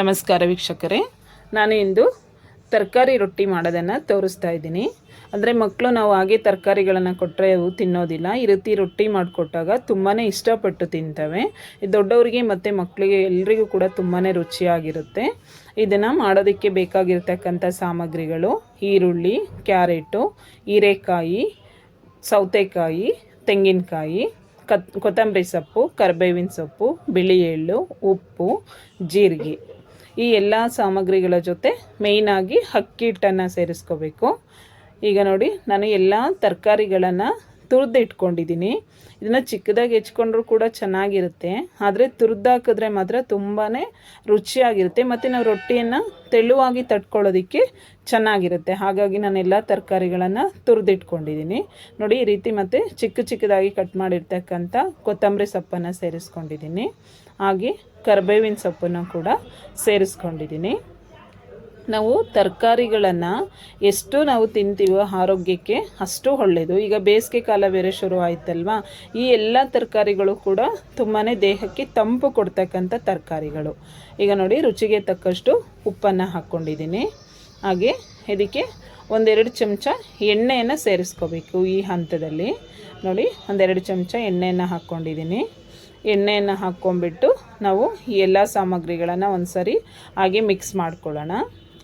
ನಮಸ್ಕಾರ ವೀಕ್ಷಕರೇ. ನಾನು ಇಂದು ತರಕಾರಿ ರೊಟ್ಟಿ ಮಾಡೋದನ್ನು ತೋರಿಸ್ತಾ ಇದ್ದೀನಿ. ಅಂದರೆ ಮಕ್ಕಳು ನಾವು ಹಾಗೆ ತರಕಾರಿಗಳನ್ನು ಕೊಟ್ಟರೆ ಅವು ತಿನ್ನೋದಿಲ್ಲ. ಈ ರೀತಿ ರೊಟ್ಟಿ ಮಾಡಿಕೊಟ್ಟಾಗ ತುಂಬಾ ಇಷ್ಟಪಟ್ಟು ತಿಂತವೆ. ದೊಡ್ಡವರಿಗೆ ಮತ್ತು ಮಕ್ಕಳಿಗೆ ಎಲ್ರಿಗೂ ಕೂಡ ತುಂಬಾ ರುಚಿಯಾಗಿರುತ್ತೆ. ಇದನ್ನು ಮಾಡೋದಕ್ಕೆ ಬೇಕಾಗಿರ್ತಕ್ಕಂಥ ಸಾಮಗ್ರಿಗಳು ಈರುಳ್ಳಿ, ಕ್ಯಾರೆಟು, ಹೀರೆಕಾಯಿ, ಸೌತೆಕಾಯಿ, ತೆಂಗಿನಕಾಯಿ, ಕತ್ ಕೊತ್ತಂಬರಿ ಸೊಪ್ಪು, ಕರ್ಬೇವಿನ ಸೊಪ್ಪು, ಬಿಳಿ ಎಳ್ಳು, ಉಪ್ಪು, ಜೀರಿಗೆ. ಈ ಎಲ್ಲ ಸಾಮಗ್ರಿಗಳ ಜೊತೆ ಮೇಯ್ನಾಗಿ ಅಕ್ಕಿ ಹಿಟ್ಟನ್ನು ಸೇರಿಸ್ಕೋಬೇಕು. ಈಗ ನೋಡಿ ನಾನು ಎಲ್ಲ ತರಕಾರಿಗಳನ್ನು ತುರಿದು ಇಟ್ಕೊಂಡಿದ್ದೀನಿ ಇದನ್ನು ಚಿಕ್ಕದಾಗಿ ಹೆಚ್ಕೊಂಡ್ರೂ ಕೂಡ ಚೆನ್ನಾಗಿರುತ್ತೆ. ಆದರೆ ತುರಿದು ಹಾಕಿದ್ರೆ ಮಾತ್ರ ತುಂಬಾ ರುಚಿಯಾಗಿರುತ್ತೆ. ಮತ್ತು ನಾವು ರೊಟ್ಟಿಯನ್ನು ತೆಳುವಾಗಿ ತಟ್ಕೊಳ್ಳೋದಕ್ಕೆ ಚೆನ್ನಾಗಿರುತ್ತೆ. ಹಾಗಾಗಿ ನಾನು ಎಲ್ಲ ತರಕಾರಿಗಳನ್ನು ತುರಿದಿಟ್ಕೊಂಡಿದ್ದೀನಿ ನೋಡಿ, ಈ ರೀತಿ ಮತ್ತು ಚಿಕ್ಕ ಚಿಕ್ಕದಾಗಿ ಕಟ್ ಮಾಡಿರ್ತಕ್ಕಂಥ ಕೊತ್ತಂಬರಿ ಸೊಪ್ಪನ್ನು ಸೇರಿಸ್ಕೊಂಡಿದ್ದೀನಿ ಹಾಗೆ ಕರ್ಬೇವಿನ ಸೊಪ್ಪನ್ನು ಕೂಡ ಸೇರಿಸ್ಕೊಂಡಿದ್ದೀನಿ ನಾವು ತರಕಾರಿಗಳನ್ನು ಎಷ್ಟು ನಾವು ತಿಂತೀವೋ ಆರೋಗ್ಯಕ್ಕೆ ಅಷ್ಟು ಒಳ್ಳೆಯದು ಈಗ ಬೇಸಿಗೆ ಕಾಲ ಬೇರೆ ಶುರು ಆಯ್ತಲ್ವಾ? ಈ ಎಲ್ಲ ತರಕಾರಿಗಳು ಕೂಡ ತುಂಬಾ ದೇಹಕ್ಕೆ ತಂಪು ಕೊಡ್ತಕ್ಕಂಥ ತರಕಾರಿಗಳು. ಈಗ ನೋಡಿ ರುಚಿಗೆ ತಕ್ಕಷ್ಟು ಉಪ್ಪನ್ನು ಹಾಕ್ಕೊಂಡಿದ್ದೀನಿ ಹಾಗೆ ಇದಕ್ಕೆ ಒಂದೆರಡು ಚಮಚ ಎಣ್ಣೆಯನ್ನು ಸೇರಿಸ್ಕೋಬೇಕು ಈ ಹಂತದಲ್ಲಿ. ನೋಡಿ ಒಂದೆರಡು ಚಮಚ ಎಣ್ಣೆಯನ್ನು ಹಾಕ್ಕೊಂಡಿದ್ದೀನಿ ಎಣ್ಣೆಯನ್ನು ಹಾಕ್ಕೊಂಬಿಟ್ಟು ನಾವು ಈ ಎಲ್ಲ ಸಾಮಗ್ರಿಗಳನ್ನು ಒಂದು ಸರಿ ಹಾಗೆ ಮಿಕ್ಸ್ ಮಾಡ್ಕೊಳ್ಳೋಣ.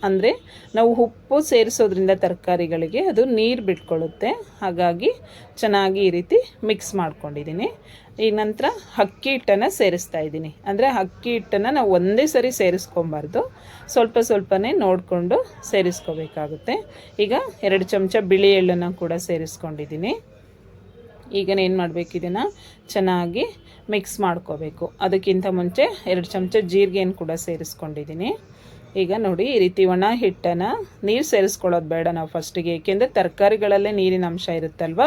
ಅಂದರೆ ನಾವು ಉಪ್ಪು ಸೇರಿಸೋದ್ರಿಂದ ತರಕಾರಿಗಳಿಗೆ ಅದು ನೀರು ಬಿಟ್ಕೊಳ್ಳುತ್ತೆ. ಹಾಗಾಗಿ ಚೆನ್ನಾಗಿ ಈ ರೀತಿ ಮಿಕ್ಸ್ ಮಾಡ್ಕೊಂಡಿದ್ದೀನಿ. ಈ ನಂತರ ಅಕ್ಕಿ ಹಿಟ್ಟನ್ನು ಸೇರಿಸ್ತಾ ಇದ್ದೀನಿ. ಅಂದರೆ ಅಕ್ಕಿ ಹಿಟ್ಟನ್ನು ನಾವು ಒಂದೇ ಸರಿ ಸೇರಿಸ್ಕೊಬಾರ್ದು. ಸ್ವಲ್ಪ ಸ್ವಲ್ಪನೇ ನೋಡಿಕೊಂಡು ಸೇರಿಸ್ಕೋಬೇಕಾಗುತ್ತೆ. ಈಗ ಎರಡು ಚಮಚ ಬಿಳಿ ಎಳ್ಳನ್ನು ಕೂಡ ಸೇರಿಸ್ಕೊಂಡಿದ್ದೀನಿ. ಈಗ ಏನು ಮಾಡಬೇಕು ಇದನ್ನು? ಚೆನ್ನಾಗಿ ಮಿಕ್ಸ್ ಮಾಡ್ಕೋಬೇಕು. ಅದಕ್ಕಿಂತ ಮುಂಚೆ ಎರಡು ಚಮಚ ಜೀರಿಗೆಯನ್ನು ಕೂಡ ಸೇರಿಸ್ಕೊಂಡಿದ್ದೀನಿ. ಈಗ ನೋಡಿ ಈ ರೀತಿ ಒಣ ಹಿಟ್ಟನ್ನು ನೀರು ಸೇರಿಸ್ಕೊಳ್ಳೋದು ಬೇಡ ನಾವು ಫಸ್ಟಿಗೆ ಏಕೆಂದರೆ ತರಕಾರಿಗಳಲ್ಲೇ ನೀರಿನ ಅಂಶ ಇರುತ್ತಲ್ವ?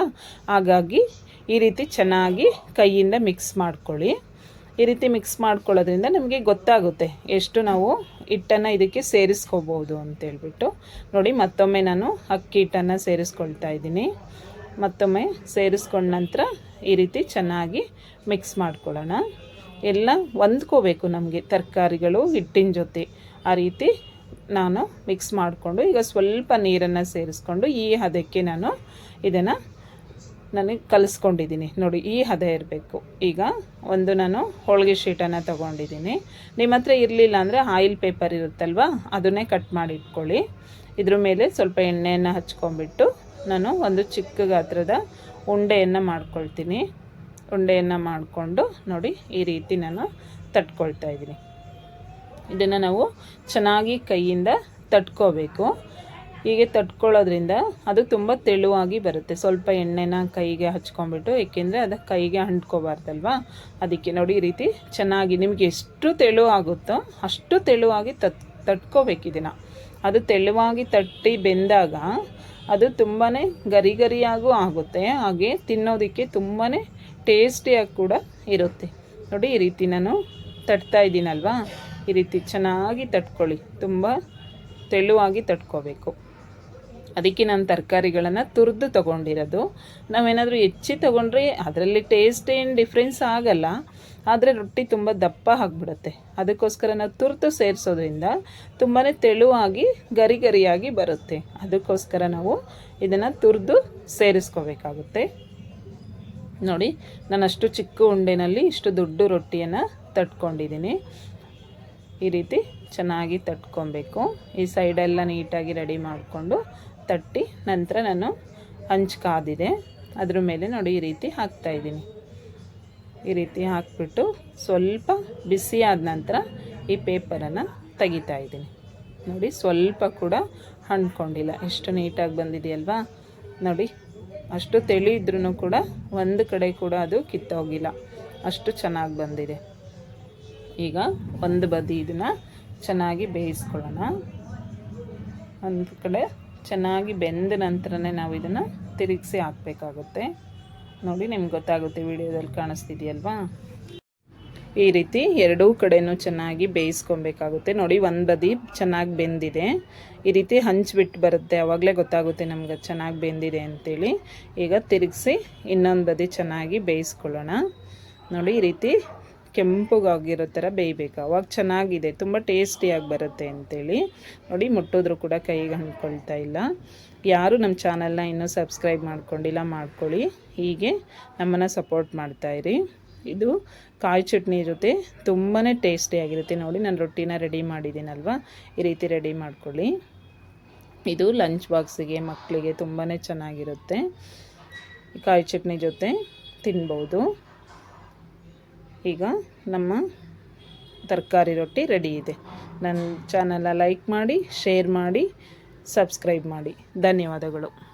ಹಾಗಾಗಿ ಈ ರೀತಿ ಚೆನ್ನಾಗಿ ಕೈಯಿಂದ ಮಿಕ್ಸ್ ಮಾಡ್ಕೊಳ್ಳಿ. ಈ ರೀತಿ ಮಿಕ್ಸ್ ಮಾಡ್ಕೊಳ್ಳೋದ್ರಿಂದ ನಮಗೆ ಗೊತ್ತಾಗುತ್ತೆ ಎಷ್ಟು ನಾವು ಹಿಟ್ಟನ್ನು ಇದಕ್ಕೆ ಸೇರಿಸ್ಕೋಬೋದು ಅಂತೇಳ್ಬಿಟ್ಟು ನೋಡಿ ಮತ್ತೊಮ್ಮೆ ನಾನು ಅಕ್ಕಿ ಹಿಟ್ಟನ್ನು ಸೇರಿಸ್ಕೊಳ್ತಾ ಇದ್ದೀನಿ. ಮತ್ತೊಮ್ಮೆ ಸೇರಿಸ್ಕೊಂಡ ನಂತರ ಈ ರೀತಿ ಚೆನ್ನಾಗಿ ಮಿಕ್ಸ್ ಮಾಡ್ಕೊಳ್ಳೋಣ. ಎಲ್ಲ ಹೊಂದ್ಕೋಬೇಕು ನಮಗೆ ತರಕಾರಿಗಳು ಹಿಟ್ಟಿನ ಜೊತೆ. ಆ ರೀತಿ ನಾನು ಮಿಕ್ಸ್ ಮಾಡಿಕೊಂಡು ಈಗ ಸ್ವಲ್ಪ ನೀರನ್ನು ಸೇರಿಸ್ಕೊಂಡು ಈ ಹದಕ್ಕೆ ನಾನು ಇದನ್ನು ನನಗೆ ಕಲಿಸ್ಕೊಂಡಿದ್ದೀನಿ. ನೋಡಿ, ಈ ಹದ ಇರಬೇಕು. ಈಗ ಒಂದು ನಾನು ಹೋಳಿಗೆ ಶೀಟನ್ನು ತೊಗೊಂಡಿದ್ದೀನಿ. ನಿಮ್ಮ ಹತ್ರ ಇರಲಿಲ್ಲ ಅಂದರೆ ಆಯಿಲ್ ಪೇಪರ್ ಇರುತ್ತಲ್ವ, ಅದನ್ನೇ ಕಟ್ ಮಾಡಿ ಇಟ್ಕೊಳ್ಳಿ. ಇದ್ರ ಮೇಲೆ ಸ್ವಲ್ಪ ಎಣ್ಣೆಯನ್ನು ಹಚ್ಕೊಂಡ್ಬಿಟ್ಟು ನಾನು ಒಂದು ಚಿಕ್ಕ ಗಾತ್ರದ ಉಂಡೆಯನ್ನು ಮಾಡ್ಕೊಳ್ತೀನಿ. ಉಂಡೆಯನ್ನು ಮಾಡಿಕೊಂಡು ನೋಡಿ ಈ ರೀತಿ ನಾನು ತಟ್ಕೊಳ್ತಾ ಇದ್ದೀನಿ. ಇದನ್ನು ನಾವು ಚೆನ್ನಾಗಿ ಕೈಯಿಂದ ತಟ್ಕೋಬೇಕು. ಹೀಗೆ ತಟ್ಕೊಳ್ಳೋದ್ರಿಂದ ಅದು ತುಂಬ ತೆಳುವಾಗಿ ಬರುತ್ತೆ. ಸ್ವಲ್ಪ ಎಣ್ಣೆನ ಕೈಗೆ ಹಚ್ಕೊಂಡ್ಬಿಟ್ಟು, ಏಕೆಂದರೆ ಅದು ಕೈಗೆ ಅಂಟ್ಕೋಬಾರ್ದಲ್ವಾ? ಅದಕ್ಕೆ ನೋಡಿ ಈ ರೀತಿ ಚೆನ್ನಾಗಿ ನಿಮಗೆ ಎಷ್ಟು ತೆಳು ಆಗುತ್ತೋ ಅಷ್ಟು ತೆಳುವಾಗಿ ತತ್ ತಟ್ಕೋಬೇಕು ಇದನ್ನು. ಅದು ತೆಳುವಾಗಿ ತಟ್ಟಿ ಬೆಂದಾಗ ಅದು ತುಂಬಾ ಗರಿ ಗರಿಯಾಗೂ ಆಗುತ್ತೆ. ಹಾಗೆ ತಿನ್ನೋದಕ್ಕೆ ತುಂಬಾ ಟೇಸ್ಟಿಯಾಗಿ ಕೂಡ ಇರುತ್ತೆ. ನೋಡಿ ಈ ರೀತಿ ನಾನು ತಟ್ತಾ ಇದ್ದೀನಲ್ವಾ? ಈ ರೀತಿ ಚೆನ್ನಾಗಿ ತಟ್ಕೊಳ್ಳಿ. ತುಂಬ ತೆಳುವಾಗಿ ತಟ್ಕೋಬೇಕು. ಅದಕ್ಕೆ ನಾನು ತರಕಾರಿಗಳನ್ನು ತುರಿದು ತೊಗೊಂಡಿರೋದು. ನಾವೇನಾದರೂ ಹೆಚ್ಚಿ ತೊಗೊಂಡ್ರೆ ಅದರಲ್ಲಿ ಟೇಸ್ಟ್ ಏನು ಡಿಫ್ರೆನ್ಸ್ ಆಗಲ್ಲ. ಆದರೆ ರೊಟ್ಟಿ ತುಂಬ ದಪ್ಪ ಆಗಿಬಿಡುತ್ತೆ. ಅದಕ್ಕೋಸ್ಕರ ನಾವು ತುರ್ತು ಸೇರಿಸೋದ್ರಿಂದ ತುಂಬಾ ತೆಳುವಾಗಿ ಗರಿ ಗರಿಯಾಗಿ ಬರುತ್ತೆ. ಅದಕ್ಕೋಸ್ಕರ ನಾವು ಇದನ್ನು ತುರಿದು ಸೇರಿಸ್ಕೋಬೇಕಾಗುತ್ತೆ. ನೋಡಿ ನಾನು ಅಷ್ಟು ಚಿಕ್ಕ ಉಂಡೆನಲ್ಲಿ ಇಷ್ಟು ದೊಡ್ಡ ರೊಟ್ಟಿಯನ್ನು ತಟ್ಕೊಂಡಿದ್ದೀನಿ. ಈ ರೀತಿ ಚೆನ್ನಾಗಿ ತಟ್ಕೊಬೇಕು. ಈ ಸೈಡೆಲ್ಲ ನೀಟಾಗಿ ರೆಡಿ ಮಾಡಿಕೊಂಡು ತಟ್ಟಿ ನಂತರ ನಾನು ಹಂಚು ಕಾದಿದೆ. ಅದ್ರ ಮೇಲೆ ನೋಡಿ ಈ ರೀತಿ ಹಾಕ್ತಾಯಿದ್ದೀನಿ ಈ ರೀತಿ ಹಾಕ್ಬಿಟ್ಟು ಸ್ವಲ್ಪ ಬಿಸಿ ಆದ ನಂತರ ಈ ಪೇಪರನ್ನು ತೆಗಿತಾಯಿದ್ದೀನಿ ನೋಡಿ, ಸ್ವಲ್ಪ ಕೂಡ ಹಣ್ಕೊಂಡಿಲ್ಲ ಎಷ್ಟು ನೀಟಾಗಿ ಬಂದಿದೆಯಲ್ವಾ? ನೋಡಿ, ಅಷ್ಟು ತೆಳಿ ಇದ್ರೂ ಕೂಡ ಒಂದು ಕಡೆ ಕೂಡ ಅದು ಕಿತ್ತೋಗಿಲ್ಲ. ಅಷ್ಟು ಚೆನ್ನಾಗಿ ಬಂದಿದೆ. ಈಗ ಒಂದು ಬದಿ ಇದನ್ನು ಚೆನ್ನಾಗಿ ಬೇಯಿಸ್ಕೊಳ್ಳೋಣ. ಒಂದು ಕಡೆ ಚೆನ್ನಾಗಿ ಬೆಂದ ನಂತರನೇ ನಾವು ಇದನ್ನು ತಿರುಗಿಸಿ ಹಾಕಬೇಕಾಗುತ್ತೆ. ನೋಡಿ, ನಿಮ್ಗೆ ಗೊತ್ತಾಗುತ್ತೆ ವಿಡಿಯೋದಲ್ಲಿ ಕಾಣಿಸ್ತಿದೆಯಲ್ವಾ? ಈ ರೀತಿ ಎರಡೂ ಕಡೆನೂ ಚೆನ್ನಾಗಿ ಬೇಯಿಸ್ಕೊಬೇಕಾಗುತ್ತೆ. ನೋಡಿ, ಒಂದು ಬದಿ ಚೆನ್ನಾಗಿ ಬೆಂದಿದೆ. ಈ ರೀತಿ ಹಂಚ್ಬಿಟ್ಟು ಬರುತ್ತೆ. ಆವಾಗಲೇ ಗೊತ್ತಾಗುತ್ತೆ ನಮ್ಗೆ ಚೆನ್ನಾಗಿ ಬೆಂದಿದೆ ಅಂತೇಳಿ. ಈಗ ತಿರುಗಿಸಿ ಇನ್ನೊಂದು ಬದಿ ಚೆನ್ನಾಗಿ ಬೇಯಿಸ್ಕೊಳ್ಳೋಣ. ನೋಡಿ, ಈ ರೀತಿ ಕೆಂಪಗಾಗಿರೋ ಥರ ಬೇಯಬೇಕು. ಅವಾಗ ಚೆನ್ನಾಗಿದೆ. ತುಂಬ ಟೇಸ್ಟಿಯಾಗಿ ಬರುತ್ತೆ ಅಂತೇಳಿ. ನೋಡಿ, ಮುಟ್ಟಿದ್ರು ಕೂಡ ಕೈಗೆ ಅಂಟ್ಕೊಳ್ತಾ ಇಲ್ಲ. ಯಾರು ನಮ್ಮ ಚಾನಲ್ನ ಇನ್ನೂ ಸಬ್ಸ್ಕ್ರೈಬ್ ಮಾಡ್ಕೊಂಡಿಲ್ಲ, ಮಾಡ್ಕೊಳ್ಳಿ. ಹೀಗೆ ನಮ್ಮನ್ನು ಸಪೋರ್ಟ್ ಮಾಡ್ತಾಯಿರಿ ಇದು ಕಾಯಿ ಚಟ್ನಿ ಜೊತೆ ತುಂಬಾ ಟೇಸ್ಟಿಯಾಗಿರುತ್ತೆ. ನೋಡಿ, ನಾನು ರೊಟ್ಟಿನ ರೆಡಿ ಮಾಡಿದ್ದೀನಲ್ವ? ಈ ರೀತಿ ರೆಡಿ ಮಾಡ್ಕೊಳ್ಳಿ. ಇದು ಲಂಚ್ ಬಾಕ್ಸಿಗೆ, ಮಕ್ಕಳಿಗೆ ತುಂಬಾ ಚೆನ್ನಾಗಿರುತ್ತೆ. ಕಾಯಿ ಚಟ್ನಿ ಜೊತೆ ತಿನ್ಬೋದು. ಈಗ ನಮ್ಮ ತರಕಾರಿ ರೊಟ್ಟಿ ರೆಡಿ ಇದೆ. ನನ್ನ ಚಾನಲ ಲೈಕ್ ಮಾಡಿ ಶೇರ್ ಮಾಡಿ ಸಬ್ಸ್ಕ್ರೈಬ್ ಮಾಡಿ. ಧನ್ಯವಾದಗಳು.